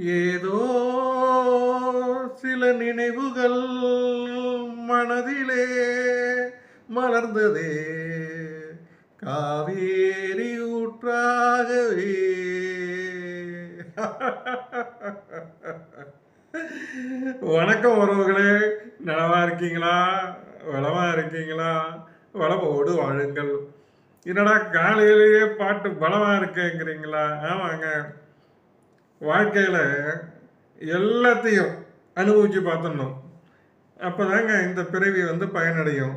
ஏதோ சில நினைவுகள் மனதிலே மலர்ந்ததே. காவேரி ஊற்றாகவே. வணக்கம் உறவுகளே. நலமா இருக்கீங்களா? வளமா இருக்கீங்களா? வளமோடு வாழுங்கள். என்னடா காலையிலேயே பாட்டு பலமா இருக்குங்கிறீங்களா? ஆமாங்க. வாழ்க்கையில் எல்லாத்தையும் அனுபவித்து பார்த்துடணும். அப்போதாங்க இந்த பிறவி வந்து பயனடையும்.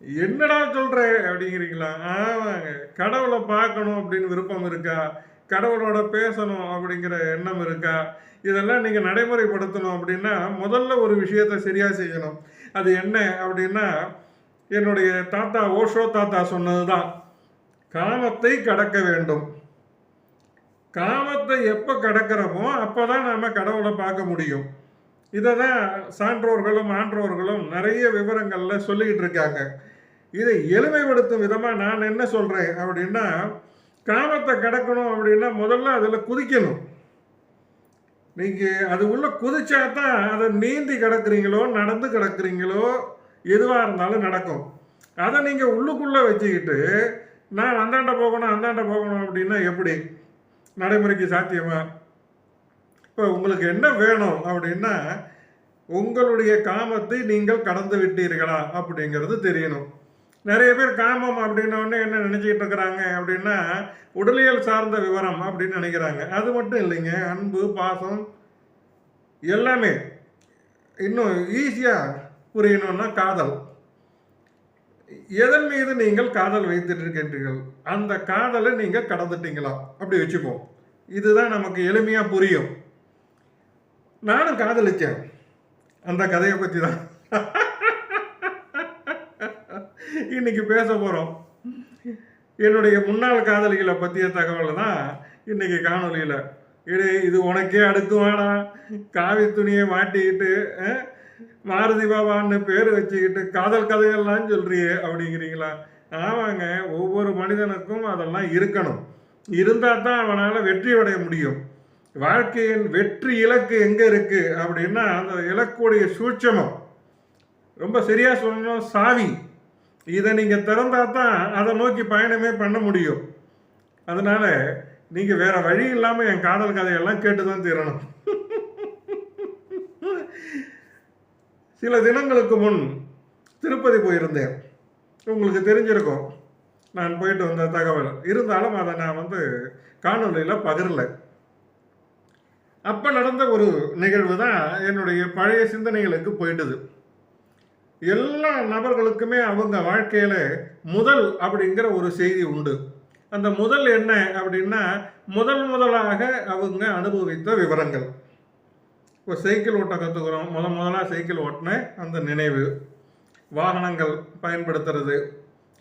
என்னடா சொல்கிற அப்படிங்கிறீங்களா? ஆமாங்க. கடவுளை பார்க்கணும் அப்படின்னு விருப்பம் இருக்கா? கடவுளோட பேசணும் அப்படிங்கிற எண்ணம் இருக்கா? இதெல்லாம் நீங்கள் நடைமுறைப்படுத்தணும் அப்படின்னா முதல்ல ஒரு விஷயத்தை சரியாக செய்யணும். அது என்ன அப்படின்னா என்னுடைய தாத்தா ஓஷோ தாத்தா சொன்னது தான் காமத்தை கடக்க வேண்டும். காமத்தை எப்போ கடக்கிறோமோ அப்போ தான் நாம் கடவுளை பார்க்க முடியும். இதை தான் சான்றோர்களும் ஆன்றோர்களும் நிறைய விவரங்களில் சொல்லிக்கிட்டு இருக்காங்க. இதை எளிமைப்படுத்தும் விதமாக நான் என்ன சொல்கிறேன் அப்படின்னா காமத்தை கடக்கணும் அப்படின்னா முதல்ல அதில் குதிக்கணும். நீங்கள் அது உள்ள குதிச்சா தான் அதை நீந்தி கிடக்குறீங்களோ நடந்து கிடக்குறீங்களோ எதுவாக இருந்தாலும் நடக்கும். அதை நீங்கள் உள்ளுக்குள்ளே வச்சுக்கிட்டு நான் அந்தாண்ட போகணும் அந்தாண்ட போகணும் அப்படின்னா எப்படி? நடைமுறைக்கு சாத்தியமா? இப்போ உங்களுக்கு என்ன வேணும் அப்படின்னா உங்களுடைய காமத்தை நீங்கள் கடந்து விட்டீர்களா அப்படிங்கிறது தெரியணும். நிறைய பேர் காமம் அப்படின்னோடனே என்ன நினச்சிக்கிட்டு இருக்கிறாங்க அப்படின்னா உடலியல் சார்ந்த விவரம் அப்படின்னு நினைக்கிறாங்க. அது மட்டும் இல்லைங்க அன்பு பாசம் எல்லாமே. இன்னும் ஈஸியாக புரியணும்னா காதல். எதன் மீது நீங்கள் காதல் வைத்திருக்கின்றீர்கள்? அந்த காதலை நீங்கள் கடந்துட்டீங்களா? அப்படி வச்சுப்போம். இதுதான் நமக்கு எளிமையாக புரியும். நானும் காதலிச்சேன். அந்த கதையை பற்றி தான் இன்னைக்கு பேச போகிறோம் என்னுடைய முன்னாள் காதலிகளை பற்றிய தகவலை தான் இன்னைக்கு காணொலியில் இது இது உனக்கே அடுக்குவானா காவி துணியை மாட்டிக்கிட்டு மாருதி பாபான்னு பேர் வச்சுக்கிட்டு காதல் கதையெல்லாம் சொல்றியே அப்படிங்கிறீங்களா? ஆமாங்க ஒவ்வொரு மனிதனுக்கும் அதெல்லாம் இருக்கணும். இருந்தால் தான் அவனால் வெற்றி அடைய முடியும். வாழ்க்கையின் வெற்றி இலக்கு எங்கே இருக்கு அப்படின்னா அந்த இலக்குடைய சூட்சமம். ரொம்ப சரியாக சொல்லணும் சாவி. இதை நீங்கள் திறந்தா தான் அதை நோக்கி பயணமே பண்ண முடியும். அதனால் நீங்கள் வேறு வழி இல்லாமல் என் காதல் கதையெல்லாம் கேட்டு தான் தீரணும். சில தினங்களுக்கு முன் திருப்பதி போயிருந்தேன். உங்களுக்கு தெரிஞ்சிருக்கும். நான் போயிட்டு வந்த தகவல். இருந்தாலும் அதை நான் வந்து காணொலியில் பகிரல. அப்போ நடந்த ஒரு நிகழ்வு தான் என்னுடைய பழைய சிந்தனைகளுக்கு போயிட்டுது. எல்லா நபர்களுக்குமே அவங்க வாழ்க்கையில் முதல் அப்படிங்கிற ஒரு செய்தி உண்டு. அந்த முதல் என்ன அப்படின்னா முதல் முதலாக அவங்க அனுபவித்த விவரங்கள். இப்போ சைக்கிள் ஓட்ட கற்றுக்குறோம் முத முதலாக சைக்கிள் ஓட்டின அந்த நினைவு. வாகனங்கள் பயன்படுத்துறது.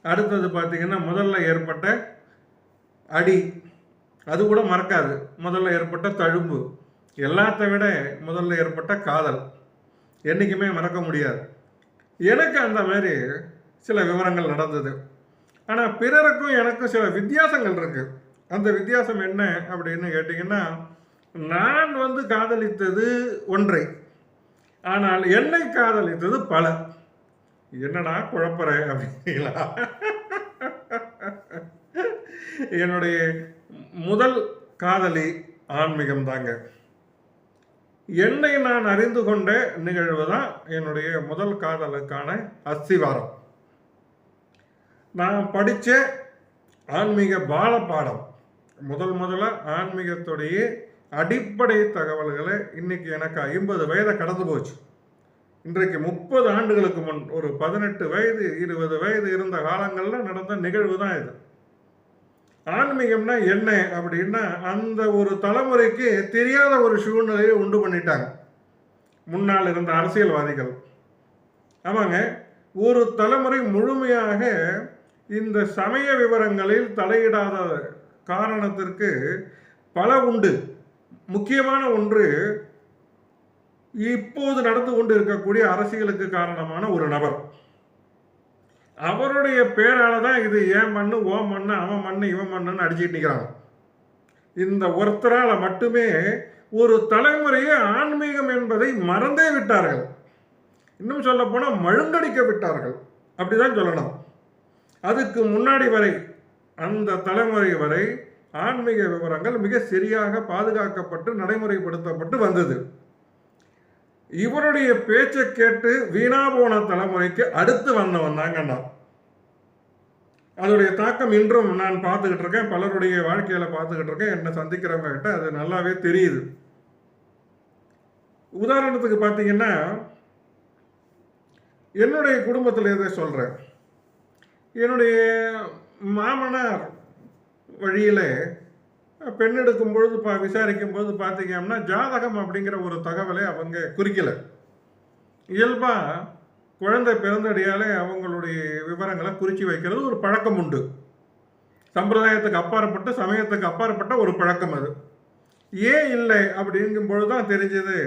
அடுத்தது பார்த்திங்கன்னா முதல்ல ஏற்பட்ட அடி. அது கூட மறக்காது. முதல்ல ஏற்பட்ட தழும்பு. எல்லாத்த விட முதல்ல ஏற்பட்ட காதல். என்றைக்குமே மறக்க முடியாது. எனக்கு அந்த மாதிரி சில விவரங்கள் நடந்தது. ஆனால் பிறருக்கும் எனக்கும் சில வித்தியாசங்கள் இருக்குது அந்த வித்தியாசம் என்ன அப்படின்னு கேட்டிங்கன்னா நான் வந்து காதலித்தது ஒன்றை ஆனால் என்னை காதலித்தது பல. என்னடா குழப்பற அப்படிங்களா? என்னுடைய முதல் காதலி ஆன்மீகம் தாங்க. என்னை நான் அறிந்து கொண்ட நிகழ்வு தான் என்னுடைய முதல் காதலுக்கான அஸ்திவாரம். நான் படித்த ஆன்மீக பாலப்பாடம் முதல் முதல்ல ஆன்மீகத்துடைய அடிப்படை தகவல்களை இன்னைக்கு எனக்கு ஐம்பது வயதை கடந்து போச்சு. இன்றைக்கு முப்பது ஆண்டுகளுக்கு முன் ஒரு பதினெட்டு வயது இருபது வயது இருந்த காலங்களில் நடந்த நிகழ்வு தான் இது. ஆன்மீகம்னா என்ன அப்படின்னா அந்த ஒரு தலைமுறைக்கு தெரியாத ஒரு சூழ்நிலையை உண்டு பண்ணிட்டாங்க. முன்னால் இருந்த அரசியல்வாதிகள். ஆமாங்க ஒரு தலைமுறை முழுமையாக இந்த சமய விவரங்களில் தலையிடாத காரணத்திற்கு பல உண்டு. முக்கியமான ஒன்று இப்போது நடந்து கொண்டு இருக்கக்கூடிய அரசியலுக்கு காரணமான ஒரு நபர். அவருடைய பேரால தான் இது ஏன் மண்ணு ஓ மண்ணு அவன் மண்ணு இவன் மண்ணுன்னு அடிச்சுட்டு நிற்கிறாங்க இந்த ஒருத்தரால் மட்டுமே ஒரு தலைமுறையே ஆன்மீகம் என்பதை மறந்தே விட்டார்கள். இன்னும் சொல்ல போனால் மழுங்கடிக்க விட்டார்கள். அப்படிதான் சொல்லணும். அதுக்கு முன்னாடி வரை அந்த தலைமுறை வரை ஆன்மீக விவரங்கள் மிக சரியாக பாதுகாக்கப்பட்டு நடைமுறைப்படுத்தப்பட்டு வந்தது. இவருடைய பேச்சை கேட்டு வீணா போன தலைமுறைக்கு அடுத்து வந்தவன் தாங்க நான் அதோடைய தாக்கம் இன்றும் நான் பார்த்துக்கிட்டு இருக்கேன். பலருடைய வாழ்க்கையில பார்த்துக்கிட்டு இருக்கேன். என்னை சந்திக்கிறவங்க கிட்ட அது நல்லாவே தெரியுது. உதாரணத்துக்கு பார்த்தீங்கன்னா என்னுடைய குடும்பத்தில் எதை சொல்கிறேன் என்னுடைய மாமனார் வழியில் பெண் எடுக்கும் பொழுது பா விசாரிக்கும் பொழுது பார்த்தீங்கன்னா ஜாதகம் அப்படிங்கிற ஒரு தகவலை அவங்க குறிக்கலை. இயல்பாக குழந்தை பிறந்தடியாலே அவங்களுடைய விவரங்களை குறித்து வைக்கிறது ஒரு பழக்கம் உண்டு. சம்பிரதாயத்துக்கு அப்பாற்பட்ட சமயத்துக்கு அப்பாற்பட்ட ஒரு பழக்கம் அது. ஏன் இல்லை அப்படிங்கும்பொழுது தான் தெரிஞ்சது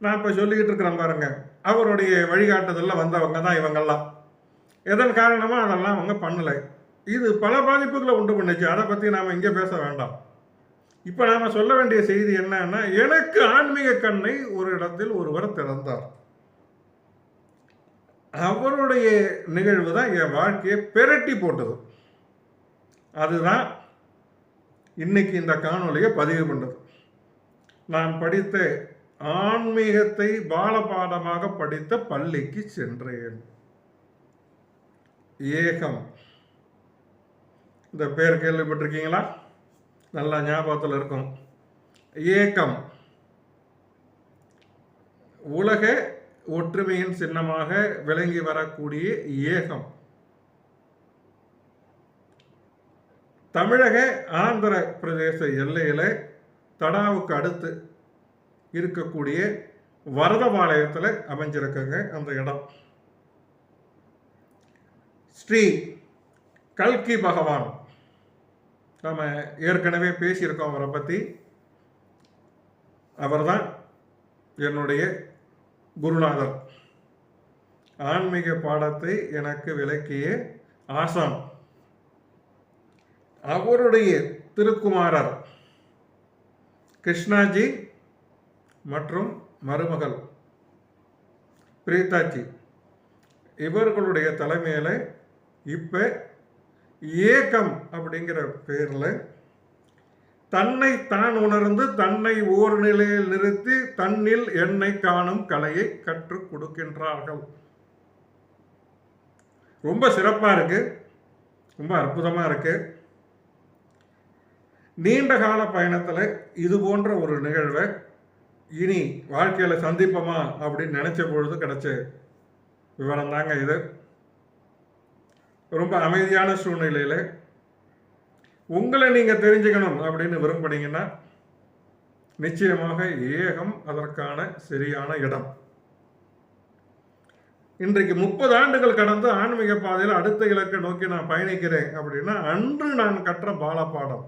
நான் இப்போ சொல்லிக்கிட்டு இருக்கிறேன் பாருங்க அவருடைய வழிகாட்டுதலில் வந்தவங்க தான் இவங்கெல்லாம். எதன் காரணமாக அதெல்லாம் அவங்க பண்ணலை. இது பல பாதிப்புகளை உண்டு பண்ணுச்சு. அதை பற்றி நாம் இங்கே பேச வேண்டாம். இப்போ நாம் சொல்ல வேண்டிய செய்தி என்னன்னா எனக்கு ஆன்மீக கண்ணை ஒரு இடத்தில் ஒருவர் திறந்தார். அவருடைய நிகழ்வு தான் என் வாழ்க்கையை பெரட்டி போட்டது. அதுதான் இன்னைக்கு இந்த காணொலியை பதிவு பண்ணது நான் படித்த ஆன்மீகத்தை பாலபாடமாக படித்த பள்ளிக்கு சென்றேன். ஏகம். இந்த பேர் கேள்விப்பட்டிருக்கீங்களா? நல்லா ஞாபகத்தில் இருக்கும். ஏகம் உலக ஒற்றுமையின் சின்னமாக விளங்கி வரக்கூடிய ஏகம். தமிழக ஆந்திர பிரதேச எல்லையில் தடாவுக்கு அடுத்து இருக்கக்கூடிய வரதபாளையத்தில் அமைஞ்சிருக்குங்க அந்த இடம். ஸ்ரீ கல்கி பகவான். நாம் ஏற்கனவே பேசியிருக்கோம் அவரை பற்றி அவர்தான் என்னுடைய குருநாதர். ஆன்மீக பாடத்தை எனக்கு விளக்கிய ஆசாம். அவருடைய திருக்குமாரர் கிருஷ்ணாஜி மற்றும் மருமகள் பிரீதாஜி இவர்களுடைய தலைமையில் இப்போ ஏகம் அப்படிங்கிற பேரில் தன்னை தான் உணர்ந்து தன்னை ஓர் நிலையில் நிறுத்தி தன்னில் என்னை காணும் கலையை கற்றுக் கொடுக்கின்றார்கள். ரொம்ப சிறப்பாக இருக்கு. ரொம்ப அற்புதமாக இருக்கு. நீண்ட கால பயணத்தில் இது போன்ற ஒரு நிகழ்வை இனி வாழ்க்கையில் சந்திப்போமா அப்படின்னு நினச்ச பொழுது கிடைச்ச விவரம் தாங்க இது. ரொம்ப அமைதியான சூழ்நிலையில் உங்களை நீங்கள் தெரிஞ்சுக்கணும் அப்படின்னு விரும்புனீங்கன்னா நிச்சயமாக ஏகம் அதற்கான சரியான இடம். இன்றைக்கு முப்பது ஆண்டுகள் கடந்து ஆன்மீக பாதையில் அடுத்த இலக்கை நோக்கி நான் பயணிக்கிறேன் அப்படின்னா அன்று நான் கற்ற பாலப்பாடம்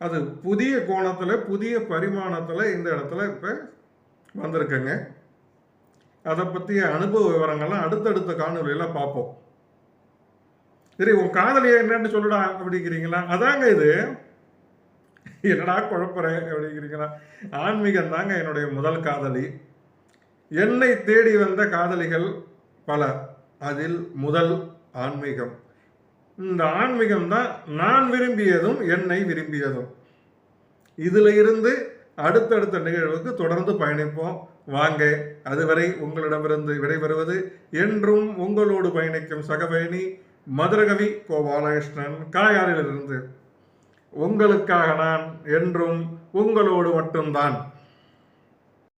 அது புதிய கோணத்தில் புதிய பரிமாணத்தில் இந்த இடத்துல இப்போ வந்திருக்கேங்க. அதை பற்றிய அனுபவ விவரங்கள்லாம் அடுத்தடுத்த காணொலியில் பார்ப்போம் சரி உன் காதலியை என்னன்னு சொல்லுடா அப்படிங்கிறீங்களா? அதாங்க இது. என்னடா குழப்பற அப்படிங்கிறீங்களா? ஆன்மீகம் தாங்க என்னுடைய முதல் காதலி. என்னை தேடி வந்த காதலிகள் பல அதில் முதல் ஆன்மீகம். இந்த ஆன்மீகம் தான் நான் விரும்பியதும் என்னை விரும்பியதும். இதில் இருந்து அடுத்தடுத்த நிகழ்வுக்கு தொடர்ந்து பயணிப்போம். வாங்க அதுவரை உங்களிடமிருந்து விடைபெறுவது என்றும் உங்களோடு பயணிக்கும் சகபயணி மதுரகவி கோ பாலகிருஷ்ணன் காயாரிலிருந்து உங்களுக்காக நான் என்றும் உங்களோடு மட்டும்தான்